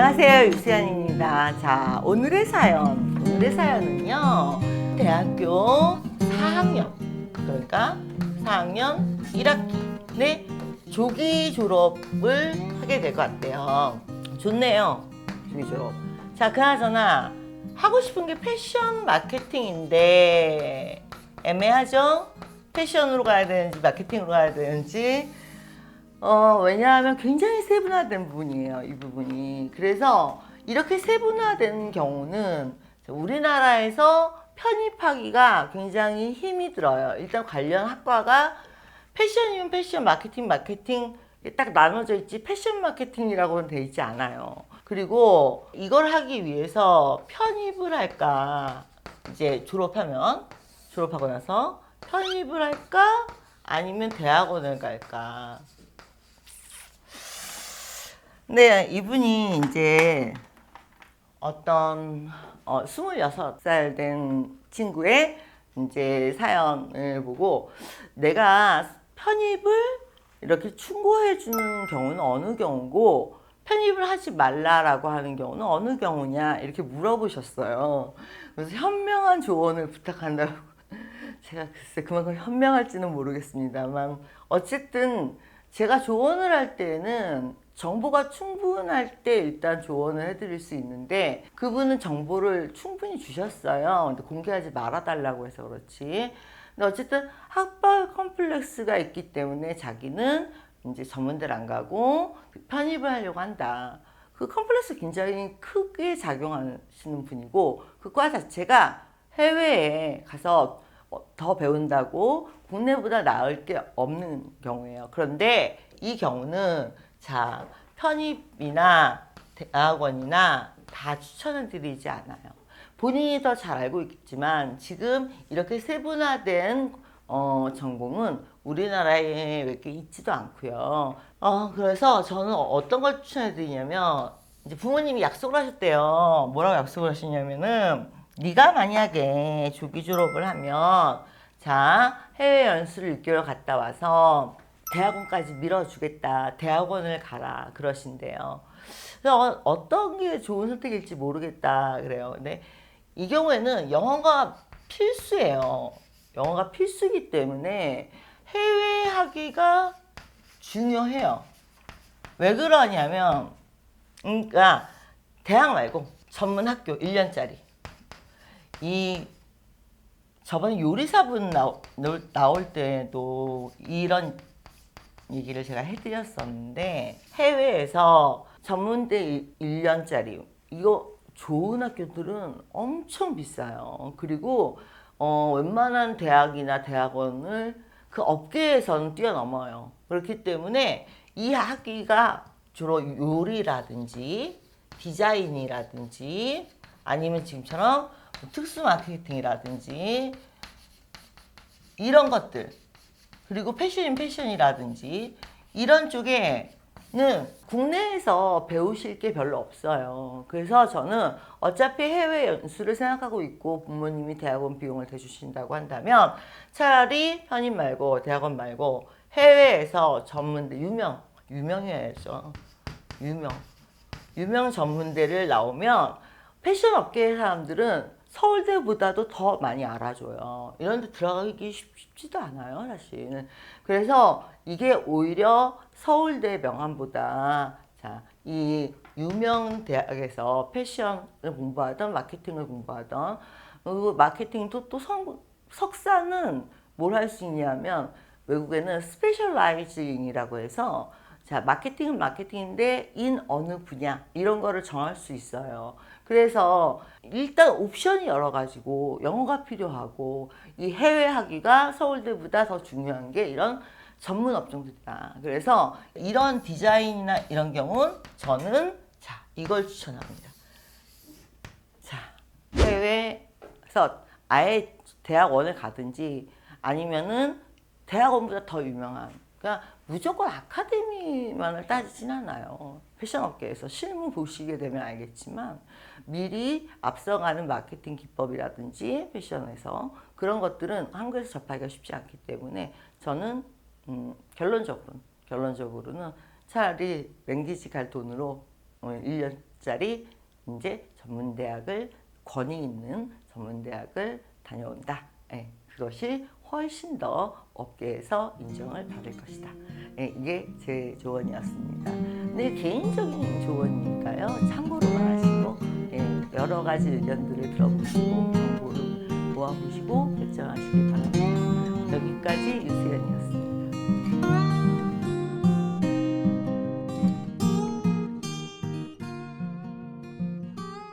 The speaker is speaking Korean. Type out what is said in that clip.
안녕하세요 유수연입니다. 자 오늘의 사연 오늘의 사연은요 대학교 4학년 그러니까 4학년 1학기 조기 졸업을 하게 될 것 같대요. 좋네요 조기 졸업. 자 그나저나 하고 싶은 게 패션 마케팅인데 애매하죠? 패션으로 가야 되는지 마케팅으로 가야 되는지 어, 왜냐하면 굉장히 세분화된 부분이에요, 이 부분이. 그래서 이렇게 세분화된 경우는 우리나라에서 편입하기가 굉장히 힘이 들어요. 일단 관련 학과가 패션이면 패션, 마케팅, 마케팅 딱 나눠져 있지 패션 마케팅이라고는 돼 있지 않아요. 그리고 이걸 하기 위해서 편입을 할까? 이제 졸업하면 졸업하고 나서 편입을 할까? 아니면 대학원을 갈까? 네, 이분이 이제 어떤 어, 26살 된 친구의 이제 사연을 보고 내가 편입을 이렇게 충고해 주는 경우는 어느 경우고 편입을 하지 말라라고 하는 경우는 어느 경우냐 이렇게 물어보셨어요. 그래서 현명한 조언을 부탁한다고 제가 글쎄 그만큼 현명할지는 모르겠습니다만 어쨌든 제가 조언을 할 때는 정보가 충분할 때 일단 조언을 해드릴 수 있는데 그분은 정보를 충분히 주셨어요. 근데 공개하지 말아달라고 해서 그렇지. 근데 어쨌든 학벌 컴플렉스가 있기 때문에 자기는 이제 전문대를 안 가고 편입을 하려고 한다. 그 컴플렉스 굉장히 크게 작용하시는 분이고 그 과 자체가 해외에 가서 어, 더 배운다고 국내보다 나을 게 없는 경우예요. 그런데 이 경우는 자 편입이나 대학원이나 다 추천을 드리지 않아요. 본인이 더 잘 알고 있겠지만 지금 이렇게 세분화된 어, 전공은 우리나라에 이렇게 있지도 않고요. 어, 그래서 저는 어떤 걸 추천해 드리냐면 이제 부모님이 약속을 하셨대요. 뭐라고 약속을 하시냐면은 네가 만약에 조기 졸업을 하면 자 해외 연수를 6개월 갔다 와서 대학원까지 밀어주겠다. 대학원을 가라. 그러신대요. 그래서 어- 어떤 게 좋은 선택일지 모르겠다. 그래요. 근데 이 경우에는 영어가 필수예요. 영어가 필수기 때문에 해외 하기가 중요해요. 왜 그러냐면, 그러니까 대학 말고 전문 학교 1년짜리. 이 저번에 요리사분 나오, 나올 때도 이런 얘기를 제가 해드렸었는데 해외에서 전문대 1년짜리 이거 좋은 학교들은 엄청 비싸요. 그리고 어, 웬만한 대학이나 대학원을 그 업계에서는 뛰어넘어요. 그렇기 때문에 이 학기가 주로 요리라든지 디자인이라든지 아니면 지금처럼 특수 마케팅이라든지 이런 것들 그리고 패션인 패션이라든지 이런 쪽에는 국내에서 배우실 게 별로 없어요. 그래서 저는 어차피 해외 연수를 생각하고 있고 부모님이 대학원 비용을 대주신다고 한다면 차라리 편입 말고 대학원 말고 해외에서 전문대 유명 유명해야죠. 유명 유명 전문대를 나오면 패션 업계의 사람들은 서울대보다도 더 많이 알아줘요. 이런 데 들어가기 쉽지도 않아요, 사실. 그래서 이게 오히려 서울대 명함보다 자, 이 유명 대학에서 패션을 공부하던 마케팅을 공부하던 그 마케팅도 또 성, 석사는 뭘 할 수 있냐면 외국에는 스페셜라이징이라고 해서 자, 마케팅은 마케팅인데 인 어느 분야 이런 거를 정할 수 있어요. 그래서 일단 옵션이 여러 가지고 영어가 필요하고 이 해외 학위가 서울대보다 더 중요한 게 이런 전문 업종들이다. 그래서 이런 디자인이나 이런 경우는 저는 자, 이걸 추천합니다. 자, 해외에서 아예 대학원을 가든지 아니면은 대학원보다 더 유명한 그러니까 무조건 아카데미만을 따지진 않아요. 패션 업계에서 실무 보시게 되면 알겠지만 미리 앞서가는 마케팅 기법이라든지 패션에서 그런 것들은 한국에서 접하기가 쉽지 않기 때문에 저는 음, 결론적으로는 결론적으로는 차라리 랭귀지 갈 돈으로 어, 1년짜리 20짜리 이제 전문대학을 권위 있는 전문대학을 다녀온다. 예, 그것이 훨씬 더 업계에서 인정을 받을 것이다. 예, 이게 제 조언이었습니다. 네, 개인적인 조언이니까요. 참고로만 하시고 예, 여러 가지 의견들을 들어보시고 정보를 모아보시고 결정하시기 바랍니다. 여기까지 유수연이었습니다.